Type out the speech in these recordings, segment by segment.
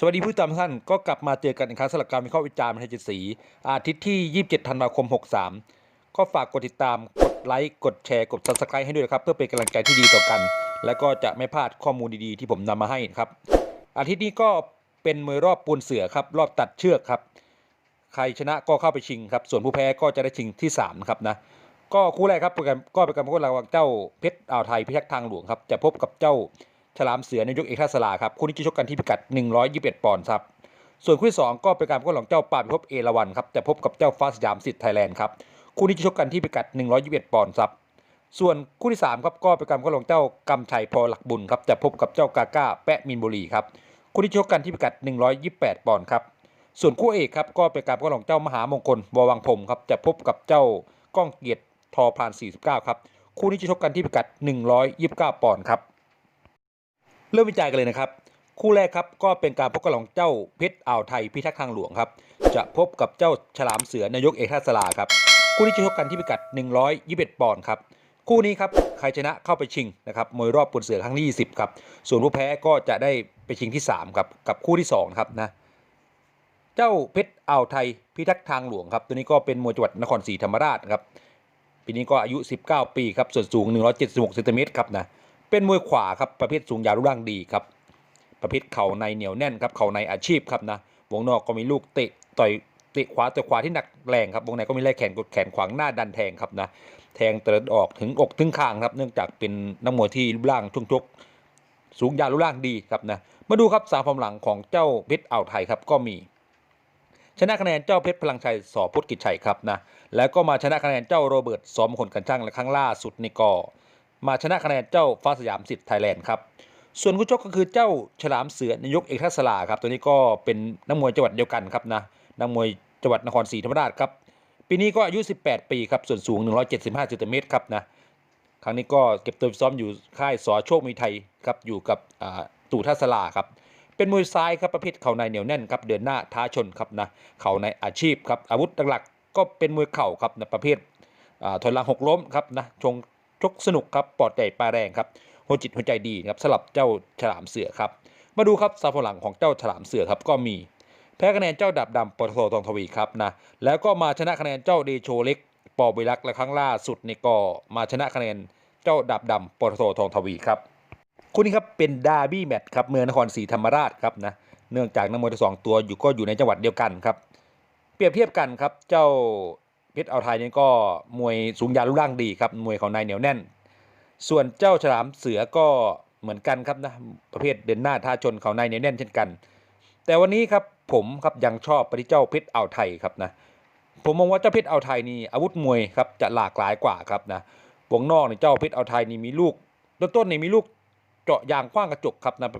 สวัสดีผู้ติดตามทุกท่านก็กลับมาเจอกันอีกครั้งสำหรับการวิเคราะห์วิจารณ์ไทยจ็ดสีอาทิตย์ที่ 27 ธันวาคม 63 ก็ฝากกดติดตาม กดไลค์ กดแชร์ กด subscribe ให้ด้วยนะครับ เพื่อเป็นกำลังใจที่ดีต่อกัน และก็จะไม่พลาดข้อมูลดีๆ ที่ผมนำมาให้นะครับ อาทิตย์นี้ก็เป็นมวยรอบปูนเสือครับ รอบตัดเชือกครับ ใครชนะก็เข้าไปชิงครับ ส่วนผู้แพ้ก็จะได้ชิงที่3ครับนะ ก็คู่แรกครับโปรแกรมก็เป็นการพบกันระหว่างเจ้าเพชรอ่าวไทยพิทักษ์ทางหลวงครับ จะพบกับเจ้า ฉลามเสือในยกเอกทัศลาครับคู่นี้ชกกันที่พิกัด 121 ปอนด์ครับส่วนคู่ที่สองก็เป็นการพบกันของเจ้าป่าพิภพเอราวันครับจะพบกับเจ้าฟ้าสยามสิทธิ์ไทยแลนด์ครับคู่นี้ชกกันที่พิกัด 121 ปอนด์ครับส่วนคู่ที่สามครับก็เป็นการพบกันของเจ้ากำชัยพอหลักบุญครับจะพบกับเจ้ากาก้าแปะมินบุรีครับคู่นี้ชกกันที่พิกัด 128 ปอนด์ครับส่วนคู่เอกครับก็เป็นการพบกันของเจ้ามหามงคลววังพรมครับจะพบกับเจ้าก้องเกียรติทอพาน49ครับคู่นี้จะชกกันที่พิกัด 129 ปอนด์ครับ เริ่มวิจัยกันเลยนะครับ คู่แรกครับก็เป็นการพบกันของเจ้าเพชรอ่าวไทยพิทักษ์ทางหลวงครับ จะพบกับเจ้าฉลามเสือนายกเอกทัศลาครับ คู่นี้จะชกกันที่พิกัด 121 ปอนด์ครับ คู่นี้ครับใครชนะเข้าไปชิงนะครับมวยรอบปุนเสือครั้งที่20ครับ ส่วนผู้แพ้ก็จะได้ไปชิงที่3ครับกับคู่ที่2ครับนะเจ้าเพชรอ่าวไทยพิทักษ์ทางหลวงครับ ตัวนี้ก็เป็นมวยจังหวัดนครศรีธรรมราชครับปีนี้ก็อายุ 19 ปีครับส่วนสูง 176เซนติเมตรครับนะ เป็นมวยขวาครับประเภทสูงยาวรูปร่างดีครับ ประเภทเข่าในเหนียวแน่นครับเข่าในอาชีพครับนะวงนอกก็มีลูกเตะต่อยเตะขวาต่อยขวาที่หนักแรงครับวงในก็มีแล่แขนกดแขนขวางหน้าดันแทงครับนะแทงเตะออกถึงอกถึงคางครับเนื่องจากเป็นนักมวยที่รูปร่างช่วงชกสูงยาวรูปร่างดีครับนะมาดูครับสามฟอร์มหลังของเจ้าเพชรอ่าวไทยครับก็มีชนะคะแนนเจ้าเพชรพลังชัยสอพุทธกิจชัยครับนะแล้วก็มาชนะคะแนนเจ้าโรเบิร์ตสอมคนกันช่างและครั้งล่าสุดนี่ก็ มาชนะคะแนนเจ้าฟ้าสยามสิทธิ์ไทยแลนด์ครับส่วนคู่ชกก็คือเจ้าฉลามเสือนายกเอกทัศลาครับตัวนี้ก็เป็นนักมวยจังหวัดเดียวกันครับนะนักมวยจังหวัดนครศรีธรรมราชครับปีนี้ก็อายุ 18 ปีครับส่วนสูง 175เซนติเมตรครับนะครั้งนี้ก็เก็บตัวซ้อมอยู่ค่ายสอโชคมีไทยครับอยู่กับตู่ทัศลาครับเป็นมวยซ้ายครับประเภทเข่าในเหนียวแน่นครับเดินหน้าท้าชนครับนะเข่าในอาชีพครับอาวุธหลักๆก็เป็นมวยเข่าครับนะประเภทถอยหลังหกล้มครับนะชง ชกสนุกครับปลอดใจปลาแรงครับหัวจิตหัวใจดีครับสลับเจ้าฉลามเสือครับ มาดูครับซาฟหลังของเจ้าฉลามเสือครับก็มี แพ้คะแนนเจ้าดับดำปตททองทวีครับนะแล้วก็มาชนะคะแนนเจ้าเดโชเล็กปอบิรักและครั้งล่าสุดนี่ก็มาชนะคะแนนเจ้าดับดำปตททองทวีครับคู่นี้ครับเป็นดาร์บี้แมตช์ครับเมืองนครศรีธรรมราชครับนะเนื่องจากนักมวยทั้งสองตัวอยู่ก็อยู่ในจังหวัดเดียวกันครับ เปรียบเทียบกันครับเจ้า เพชรเอาไทยนี่ก็มวยสูงยาวรูปร่างดีครับมวยเขาในเหนียวแน่น ส่วนเจ้าฉลามเสือก็เหมือนกันครับนะประเภทเดินหน้าท่าชนเขาในเหนียวแน่นเช่นกัน แต่วันนี้ครับผมครับยังชอบไปที่เจ้าเพชรเอาไทยครับนะผมมองว่าเจ้าเพชรเอาไทยนี่อาวุธมวยครับจะหลากหลายกว่าครับนะวงนอกนี่เจ้าเพชรเอาไทยนี่มีลูกต้นๆนี่มีลูกเจาะยางกว้างกระจกครับนะ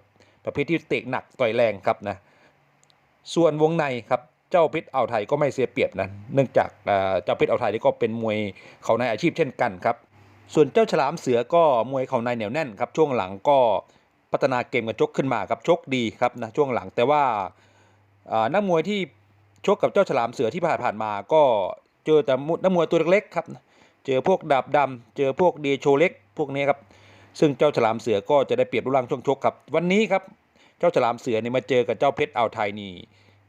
ประเภทที่เตะหนักต่อยแรงครับนะส่วนวงในครับ เจ้าเพชรอ่าวไทยก็ไม่เสียเปรียบนะเนื่องจากเอ่อเจ้าเพชรอ่าวไทยนี่ก็เป็นมวยเขาในอาชีพเช่นกันครับส่วนเจ้าฉลามเสือก็มวยเขาในเหนียวแน่นครับช่วงหลังก็พัฒนาเกมกันชกขึ้นมาครับชกดีครับนะช่วงหลังแต่ว่าอ่านักมวยที่ชกกับเจ้าฉลามเสือที่ผ่านผ่านมา ก็เจอแต่นักมวยตัวเล็กๆครับเจอพวกดาบดำเจอพวกเดโชเล็ก พวกนี้ครับซึ่งเจ้าฉลามเสือก็จะได้เปรียบรูปร่างช่วงชกครับวันนี้ครับเจ้าฉลามเสือนี่มาเจอกับเจ้าเพชรอ่าวไทยนี่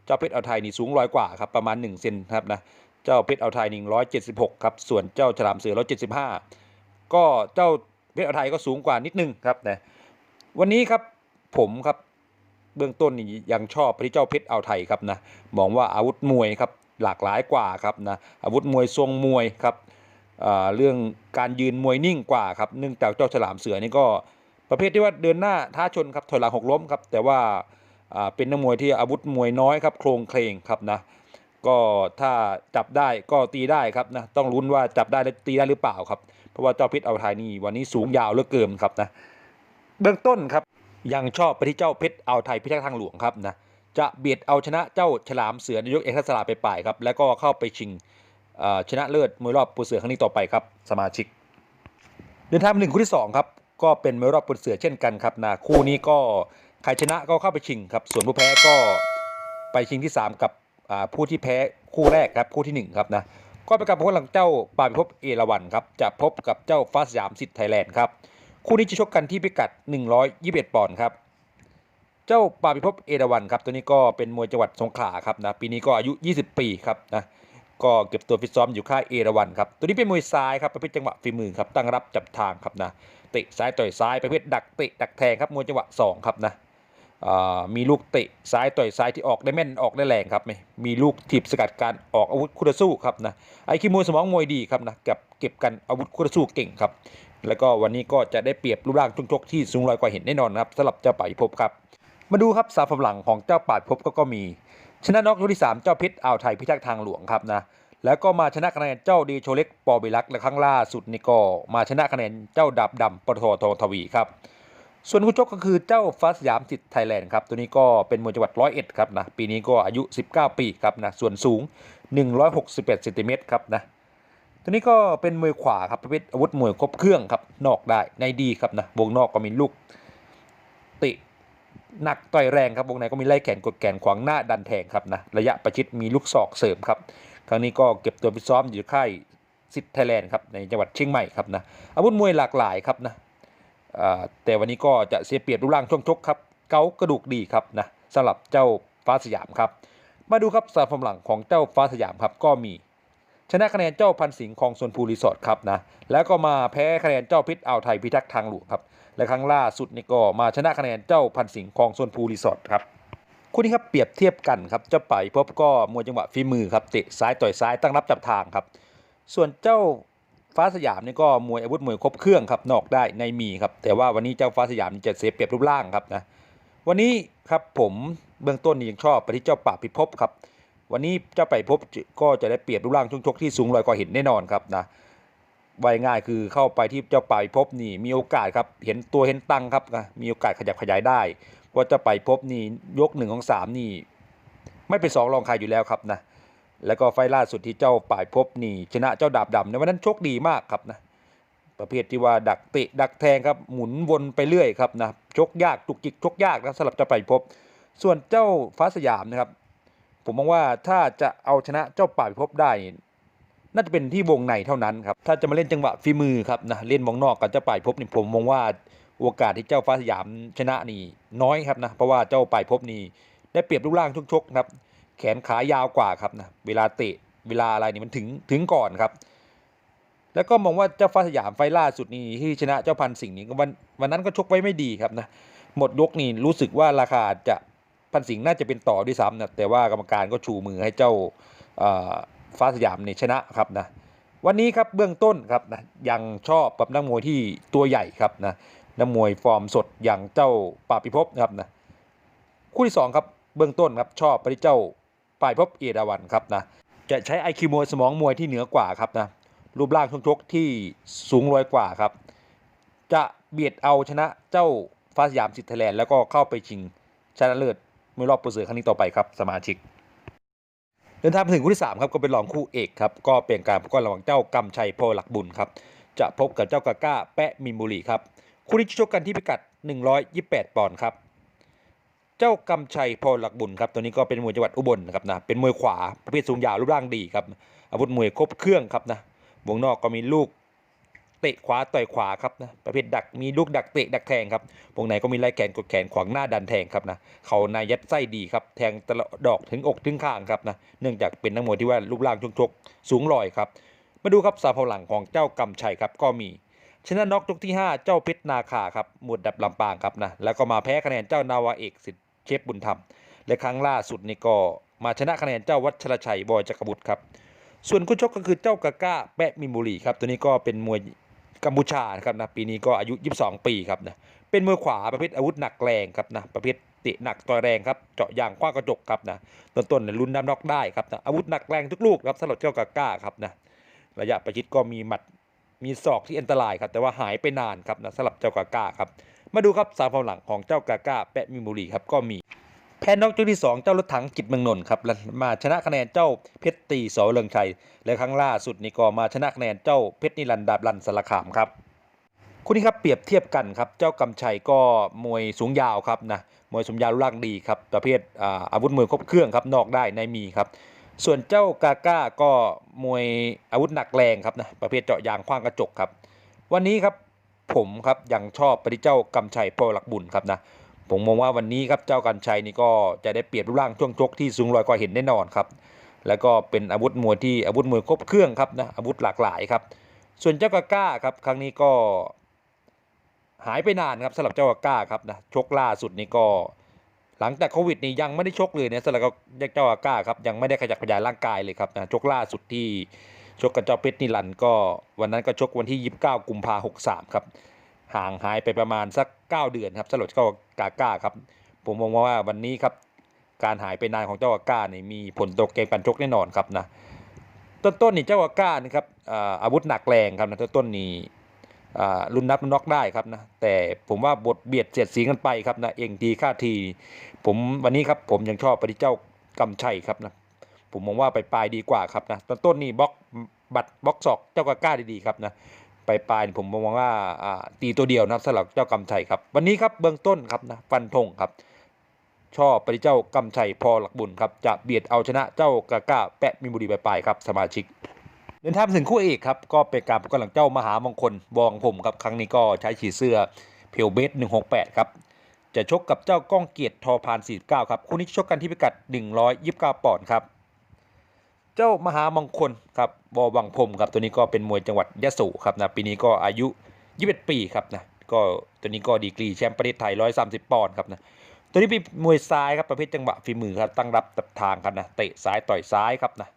เจ้าเพชรอ่าวไทยนี่สูงร้อยกว่าครับประมาณ1เซนครับนะเจ้าเพชรอ่าวไทยนี่ร้อยเจ็ดสิบหกครับส่วนเจ้าฉลามเสือร้อยเจ็ดสิบห้าก็เจ้าเพชรอ่าวไทยก็สูงกว่านิดนึงครับนะวันนี้ครับผมครับเบื้องต้นนี่ยังชอบไปที่เจ้าเพชรอ่าวไทยครับนะมองว่าอาวุธมวยครับหลากหลายกว่าครับนะอาวุธมวยทรงมวยครับเรื่องการยืนมวยนิ่งกว่าครับเนื่องจากเจ้าฉลามเสือนี่ก็ประเภทที่ว่าเดินหน้าท้าชนครับถอยหลังหกล้มครับแต่ว่า เป็นนักมวยที่อาวุธมวยน้อยครับโครงเคลงครับนะก็ถ้าจับได้ก็ตีได้ครับนะต้องลุ้นว่าจับได้แล้วตีได้หรือเปล่าครับ เพราะว่าเจ้าพชรเอาไทยนี่วันนี้สูงยาวเหลือเกินครับนะเบื้องต้นครับยังชอบไปที่เจ้าเพชรเอาไทยพิทักษ์ทางหลวงครับนะจะเบียดเอาชนะเจ้าฉลามเสือนายกเอกทัศราไปป่ายครับแล้วก็เข้าไปชิงอ่อชนะเลิศมวยรอบปูเสือครั้งนี้ต่อไปครับสมาชิก เดินทางมาถึงคู่ที่สองครับก็เป็นมวยรอบปูเสือเช่นกันครับนะคู่นี้ก็ ครชนะก็เข้าไปชิงครับ ส่วนผู้แพ้ก็ไปชิงที่ 3 กับผู้ที่แพ้คู่แรกครับคู่ที่ 1 ครับนะก็เป็นการพบกันหลังเจ้าปาพิภพเอราวันครับจะพบกับเจ้าฟ้าสยามสิทธิ์ไทยแลนด์ครับคู่นี้จะชกกันที่พิกัด 121 ปอนด์ครับเจ้าปาพิภพเอราวันครับตัวนี้ก็เป็นมวยจังหวัดสงขลาครับนะปีนี้ก็อายุ 20 ปีครับนะก็เก็บตัวฟิตซ้อมอยู่ค่ายเอราวันครับตัวนี้เป็นมวยซ้ายครับประเภทจังหวะฝีมือครับตั้งรับจับทางครับนะเตะซ้ายต่อยซ้ายประเภทดักเตะดักแทงครับมวยจังหวะสองครับนะ มีลูกเตะซ้ายต่อยซ้ายที่ออกได้แม่นออกได้แรงครับไม่มีลูกถีบสกัดการออกอาวุธคู่ต่อสู้ครับนะไอคิมวยสมองมวยดีครับนะกับเก็บกันอาวุธคู่ต่อสู้เก่งครับ แล้วก็วันนี้ก็จะได้เปรียบรูปร่างช่วงชกที่สูงลอยกว่าเห็นแน่นอนนะครับสำหรับเจ้าป่าพิภพครับ มาดูครับสามฝรั่งของเจ้าป่าพิภพก็ก็มี ชนะน็อกยกที่ 3 เจ้าเพชรอ่าวไทยพิทักษ์ทางหลวงครับนะแล้วก็มาชนะคะแนนเจ้าดีโชเล็กปอบิลักษ์และครั้งล่าสุดนี่ก็มาชนะคะแนนเจ้าดาบดำปตททองทวีครับ ส่วนคู่ชกก็คือเจ้าฟ้าสยามสิทธิ์ไทยแลนด์ครับ ตัวนี้ก็เป็นมวยจังหวัดร้อยเอ็ดครับนะ ปีนี้ก็อายุ 19 ปีครับนะ ส่วนสูง 161เซนติเมตรครับนะ ตัวนี้ก็เป็นมวยขวาครับประเภทอาวุธมวยครบเครื่องครับ นอกได้ในดีครับนะ วงนอกก็มีลูกติหนักต่อยแรงครับวงในก็มีไล่แขนกดแขนขวางหน้าดันแทงครับนะระยะประชิดมีลูกศอกเสริมครับครั้งนี้ก็เก็บตัวไปซ้อมอยู่ค่ายสิทธิ์ไทยแลนด์ครับในจังหวัดเชียงใหม่ครับนะอาวุธมวยหลากหลายครับนะ แต่วันนี้ก็จะเสียเปรียบรูปร่างช่วงชกครับ เกากระดูกดีครับนะสำหรับเจ้าฟ้าสยามครับ มาดูครับสามฟอร์มหลังของเจ้าฟ้าสยามครับก็มี ชนะคะแนนเจ้าพันสิงห์คลองสวนภูรีสอร์ทครับนะแล้วก็มาแพ้คะแนนเจ้าพิษอ่าวไทยพิทักษ์ทางหลวงครับและครั้งล่าสุดนี่ก็มาชนะคะแนนเจ้าพันสิงห์คลองสวนภูรีสอร์ทครับคู่นี้ครับเปรียบเทียบกันครับเจ้าไปพบก็มวยจังหวะฝีมือครับเตะซ้ายต่อยซ้ายตั้งรับจับทางครับ ส่วนเจ้า ฟ้าสยามนี่ก็มวยอาวุธมวยครบเครื่องครับนอกได้ในมีครับแต่ว่าวันนี้เจ้าฟ้าสยามจะเสียเปรียบรูปร่างครับนะวันนี้ครับผมเบื้องต้นนี่ยังชอบไปที่เจ้าป่าพิภพครับ วันนี้เจ้าไปพบก็จะได้เปรียบรูปร่างช่วงชกที่สูงลอยกว่าเห็นแน่นอนครับนะไวง่ายคือเข้าไปที่เจ้าไปพบนี่มีโอกาสครับเห็นตัวเห็นตังครับนะมีโอกาสขยับขยายได้เพราเจ้าไปพบนี่ยกหนึ่งของสามนี่ไม่เป็นสองรองใครอยู่แล้วครับนะ แล้วก็ไฟล่าสุดที่เจ้าป่ายพบนี่ชนะเจ้าดาบดำในวันนั้นโชคดีมากครับนะประเภทที่ว่าดักเตะดักแทงครับหมุนวนไปเรื่อยครับนะชกยากจุกจิกชกยากนะสำหรับเจ้าไปพบ ส่วนเจ้าฟ้าสยามนะครับ ผมมองว่าถ้าจะเอาชนะเจ้าป่ายพิภพได้ น่าจะเป็นที่วงในเท่านั้นครับถ้าจะมาเล่นจังหวะฝีมือครับนะเล่นวงนอกกับเจ้าป่ายพิภพนี่ผมมองว่าโอกาสที่เจ้าฟ้าสยามชนะนี่น้อยครับนะเพราะว่าเจ้าป่ายพิภพนี่ได้เปรียบรูปร่างชกๆครับ แขนขายาวกว่าครับนะเวลาเตะเวลาอะไรนี่มันถึงถึงก่อนครับ แล้วก็มองว่าเจ้าฟ้าสยามไฟล่าสุดนี่ที่ชนะเจ้าพันสิงห์นี่วันวันนั้นก็ชกไว้ไม่ดีครับนะหมดยกนี่รู้สึกว่าราคาจะพันสิงห์น่าจะเป็นต่อด้วยซ้ำนะแต่ว่ากรรมการก็ชูมือให้เจ้าฟ้าสยามเนี่ยชนะครับนะวันนี้ครับเบื้องต้นครับนะยังชอบกับนักมวยที่ตัวใหญ่ครับนะนักมวยฟอร์มสดอย่างเจ้าปาบพิภพนะครับนะคู่ที่สองครับเบื้องต้นครับชอบไปที่เจ้า ป่าบพิภพเอราวันครับนะจะใช้ไอคิวมวยสมองมวยที่เหนือกว่าครับนะรูปร่างช่วงชกที่สูงร้อยกว่าครับ จะเบียดเอาชนะเจ้าฟ้าสยามสิทธิ์ไทยแลนด์แล้วก็เข้าไปชิงชนะเลิศเมื่อรอบปรเซอร์ครั้งนี้ต่อไปครับสมาชิก เดินทางมาถึงคู่ที่3ครับก็เป็นรองคู่เอกครับก็เป็นการพบกันระหว่างเจ้ากำชัยโพหลักบุญครับจะพบกับเจ้ากาก้าแปะมินบุรีครับคู่นี้ชกกันที่พิกัด 128 ปอนด์ครับ เจ้ากำชัยโพหลักบุญครับตัวนี้ก็เป็นมวยจังหวัดอุบลนะครับนะเป็นมวยขวาประเภทสูงยาวรูปร่างดีครับอาวุธมวยครบเครื่องครับนะวงนอกก็มีลูกเตะขวาต่อยขวาครับนะประเภทดักมีลูกดักเตะดักแทงครับวงในก็มีไล่แขนกดแขนขวางหน้าดันแทงครับนะเขาในยัดไส้ดีครับแทงตลอดดอกถึงอกถึงข้างครับนะเนื่องจากเป็นนักมวยที่ว่ารูปร่างช่วงชกสูงลอยครับมาดูครับสาพหลังของเจ้ากำชัยครับก็มีชนะน็อกยกที่ 5 เจ้าเพชรนาคาครับหมวดดับลำปางครับนะแล้วก็มาแพ้คะแนนเจ้านาวาเอกสิทธิ เชฟบุญธรรม และครั้งล่าสุดนี่ก็มาชนะคะแนนเจ้าวัชรชัยบอยจักรบุตรครับ ส่วนคู่ชกก็คือเจ้ากาก้าแปะมินบุรีครับ ตัวนี้ก็เป็นมวยกัมพูชานะครับนะปีนี้ก็อายุ 22 ปีครับนะเป็นมือขวาประเภทอาวุธหนักแรงครับนะประเภทเตะหนักต่อยแรงครับเจาะยางคว้างกระจกครับนะต้นๆเนี่ยลุ้นน้ำน็อกได้ครับนะอาวุธหนักแรงทุกลูกครับสำหรับเจ้ากาก้าครับนะระยะประชิดก็มีหมัดมีศอกที่อันตรายครับแต่ว่าหายไปนานครับนะสำหรับเจ้ากาก้าครับ มาดูครับสามฟอร์มหลังของเจ้ากาก้าแปะมินบุรีครับก็มีแพ้น็อกยกที่ 2 เจ้ารถถังกิจเมืองนนท์ครับมาชนะคะแนนเจ้าเพชรตีสอเลิงชัย และครั้งล่าสุดนี่ก็มาชนะคะแนนเจ้าเพชรนิรันด์ดาบรันสารคามครับคู่นี้ครับเปรียบเทียบกันครับเจ้ากำชัยก็มวยสูงยาวครับนะมวยสูงยาวรูปร่างดีครับประเภทอาอาวุธมวยครบเครื่องครับนอกได้ในมีครับส่วนเจ้ากาก้าก็มวยอาวุธหนักแรงครับนะประเภทเจาะยางคว้างกระจกครับ วันนี้ครับ ผมครับยังชอบไปที่เจ้ากำชัยโปรหลักบุญครับนะผมมองว่าวันนี้ครับเจ้ากันชัยนี่ก็จะได้เปรียบรูปร่างช่วงชกที่สูงลอยกว่าเห็นแน่นอนครับแล้วก็เป็นอาวุธมวยที่อาวุธมวยครบเครื่องครับนะอาวุธหลากหลายครับ ส่วนเจ้ากาก้าครับครั้งนี้ก็หายไปนานครับสำหรับเจ้ากาก้าครับนะชกล่าสุดนี่ก็ หลังจากโควิดนี่ยังไม่ได้ชกเลยเนี่ยสำหรับเจ้ากาก้าครับยังไม่ได้ขยับขยายร่างกายเลยครับนะชกล่าสุดที่ ชกกับเจ้าเพชรนิรันก็วันนั้นก็ชกวันที่ 29 กุมภาหกสามครับห่างหายไปประมาณสัก 9 เดือนครับสำหรับเจ้ากาก้าครับผมมองว่าวันนี้ครับการหายไปนานของเจ้ากาก้านี่มีผลต่อเกมการชกแน่นอนครับนะต้นๆนี่เจ้ากาก้านี่ครับอาวุธหนักแรงครับนะต้นๆนี่รุ่นนับรุนน็อกได้ครับนะแต่ผมว่าบทเบียดเสียดสีกันไปครับนะเองทีค่าที ผมวันนี้ครับผมยังชอบไปที่เจ้ากำชัยครับนะ ผมมองว่าไปปลายดีกว่าครับนะต้นๆนี่บล็อกบัตรบล็อกศอกเจ้ากาก้าดีๆครับนะไปปลายผมมองว่าตีตัวเดียวนะสำหรับเจ้ากำชัยครับ วันนี้ครับเบื้องต้นครับนะฟันธงครับ ชอบปที่เจ้ากำชัยพอหลักบุญครับจะเบียดเอาชนะเจ้ากาก้า แปะมีบุรีไปปลายครับสมาชิกเดินทางถึงคู่เอกครับก็เป็นการประกบหลังเจ้ามหามงคลบองผมครับครั้งนี้ก็ใช้ฉีดเสื้อเพียวเบส168ครับจะชกกับเจ้าก้องเกียรติทอพาน49ครับคู่นี้ชกกันที่พิกัด 129ปอนด์ครับ เจ้ามหามงคลครับบอวังพรมครับตัวนี้ก็เป็นมวยจังหวัดยะโสครับนะปีนี้ก็อายุ 21 ปีครับนะก็ตัวนี้ก็ดีกรีแชมป์ประเทศไทย 130 ปอนด์ครับนะตัวนี้เป็นมวยซ้ายครับประเภทจังหวะฝีมือครับตั้งรับตับทางครับนะเตะซ้ายต่อยซ้ายครับนะ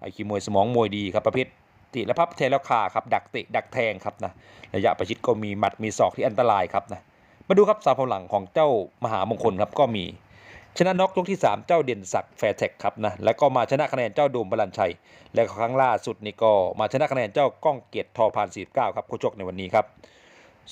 ไอ้ขี้มวยสมองมวยดีครับประเภทติและพับเทลคาครับดักเตะดักแทงครับนะระยะประชิดก็มีหมัดมีศอกที่อันตรายครับนะมาดูครับสามพลังของเจ้ามหามงคลครับก็มี ชนะน็อกยกที่ 3 เจ้าเด่นศักดิ์แฟร์เทคครับนะแล้วก็มาชนะคะแนนเจ้าโดมพลันชัย และครั้งล่าสุดนี่ก็มาชนะคะแนนเจ้าก้องเกียรติทอพาน49ครับคู่ชกในวันนี้ครับ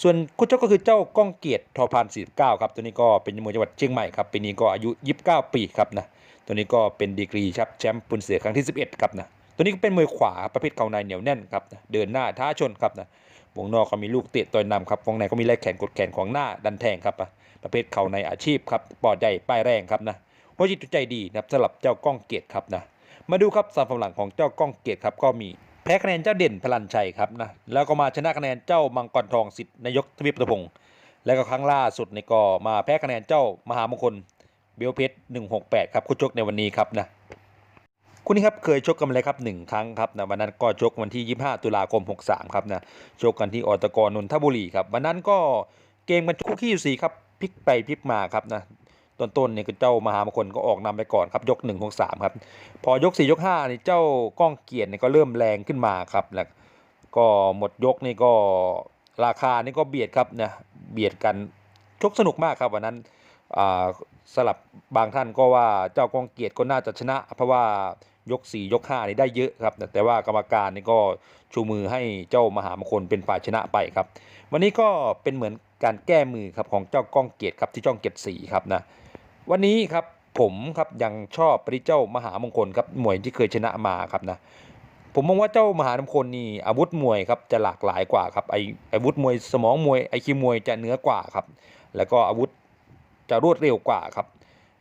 ส่วนคู่ชกก็คือเจ้าก้องเกียรติทอพาน49ครับตัวนี้ก็เป็นมวยจังหวัดเชียงใหม่ครับปีนี้ก็อายุ 29 ปีครับนะตัวนี้ก็เป็นดีกรีครับแชมป์ปุนเสือครั้งที่ 11ครับนะตัวนี้ก็เป็นมวยขวาประเภทเข่าในเหนียวแน่นครับนะเดินหน้าท้าชนครับนะวงนอกก็มีลูกเตะต่อยนำครับวงในก็มีแลกแขนกดแขนของหน้าดันแทงครับนะ ประเภทเขาในอาชีพครับปอดใหญ่ป้ายแรงครับนะหัวจิตใจดีนะครับสำหรับเจ้าก้องเกียรติครับนะมาดูครับสามฝั่งหลังของเจ้าก้องเกียรติครับก็มีแพ้คะแนนเจ้าเด่นพลันชัยครับนะแล้วก็มาชนะคะแนนเจ้ามังกรทองสิทธิ์นายกทวีปตะพงศ์แล้วก็ครั้งล่าสุดในก็มาแพ้คะแนนเจ้ามหามงคลเบลเพชร168 ครับคู่ชกในวันนี้ครับนะคู่นี้ครับเคยชกกันมาแล้วครับหนึ่งครั้งครับนะวันนั้นก็ชกวันที่ 25 ตุลาคม 63 ครับนะชกกันที่อตกรนนทบุรีครับวันนั้นก็เกมกันคู่ขี้อยู่สี่ครับ พลิกไปพลิกมาครับนะต้นๆเนี่ยเจ้ามหามงคลก็ออกนำไปก่อนครับยก1นึ่งของสามครับพอยก 4 ยก5นี่เจ้าก้องเกียรติเนี่ยก็เริ่มแรงขึ้นมาครับแล้วก็หมดยกนี่ก็ราคานี่ก็เบียดครับนะเบียดกันชกสนุกมากครับวันนั้นสลับบางท่านก็ว่าเจ้าก้องเกียรติก็น่าจะชนะ เพราะว่ายก 4 ยก5นี่ได้เยอะครับ แต่ว่ากรรมการนี่ก็ชูมือให้เจ้ามหามงคลเป็นฝ่ายชนะไปครับ วันนี้ก็เป็นเหมือน การแก้มือครับของเจ้าก้องเกียรติครับที่ช่องเกียรติสีครับนะวันนี้ครับผมครับยังชอบปริเจ้ามหามงคลครับมวยที่เคยชนะมาครับนะผมมองว่าเจ้ามหามงคลนี่อาวุธมวยครับจะหลากหลายกว่าครับไออาวุธมวยสมองมวยไอคิวมวยจะเนื้อกว่าครับแล้วก็อาวุธจะรวดเร็วกว่าครับ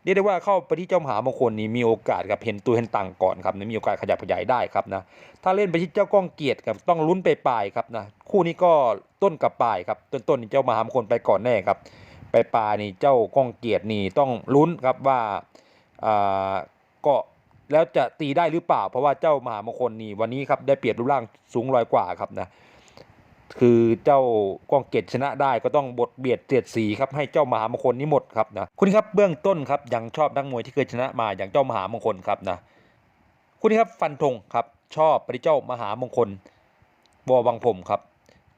เรียกได้ว่าเข้าไปที่เจ้ามหามงคลนี่มีโอกาสกับเห็นตัวเห็นต่างก่อนครับนมีโอกาสขยับขยายได้ครับนะถ้าเล่นไปที่เจ้าก้องเกียรติครับต้องลุ้นไปปลายครับนะคู่นี้ก็ ต้นกับปลายครับต้นๆนี่เจ้ามหามงคลไปก่อนแน่ครับ ไปปลานี่เจ้าก้องเกียรตินี่ต้องลุ้นครับว่าอ่าก็แล้วจะตีได้หรือเปล่า เพราะว่าเจ้ามหามงคลนี่วันนี้ครับได้เปรียบรูปร่างสูงลอยกว่าครับนะคือเจ้ากองเกียรติชนะได้ก็ต้องบทเบียดเสียดสีครับให้เจ้ามหามงคลนี้หมดครับนะคุณครับเบื้องต้นครับยังชอบนักมวยที่เคยชนะมาอย่างเจ้ามหามงคลครับนะคุณครับฟันธงครับชอบไปที่เจ้ามหามงคลบอวังผมครับ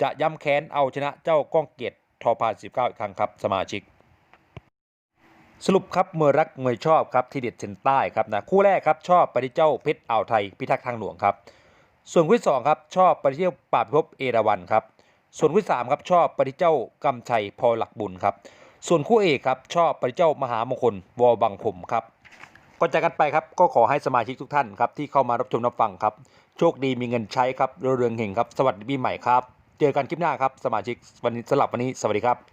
จะย้ำแค้นเอาชนะเจ้าก้องเกียรติทอพาน19 อีกครั้งครับสมาชิก สรุปครับเมวยรักเมวยชอบครับที่เด็ดเส้นใต้ครับนะคู่แรกครับชอบไปที่เจ้าเพชรอ่าวไทยพิทักษ์ทางหลวงครับส่วนคู่ที่สองครับชอบไปที่เจ้าป่าพิภพเอราวันครับส่วนคู่ที่สามครับชอบไปที่เจ้ากำชัยพอหลักบุญครับส่วนคู่เอกครับชอบไปที่เจ้ามหามงคลวอบังผมครับก่อนจากกันไปครับก็ขอให้สมาชิกทุกท่านครับที่เข้ามารับชมรับฟังครับโชคดีมีเงินใช้ครับเรืองเฮงครับสวัสดีปีใหม่ครับ เจอกันคลิปหน้าครับสมาชิกวันนี้สลับวันนี้สวัสดีครับ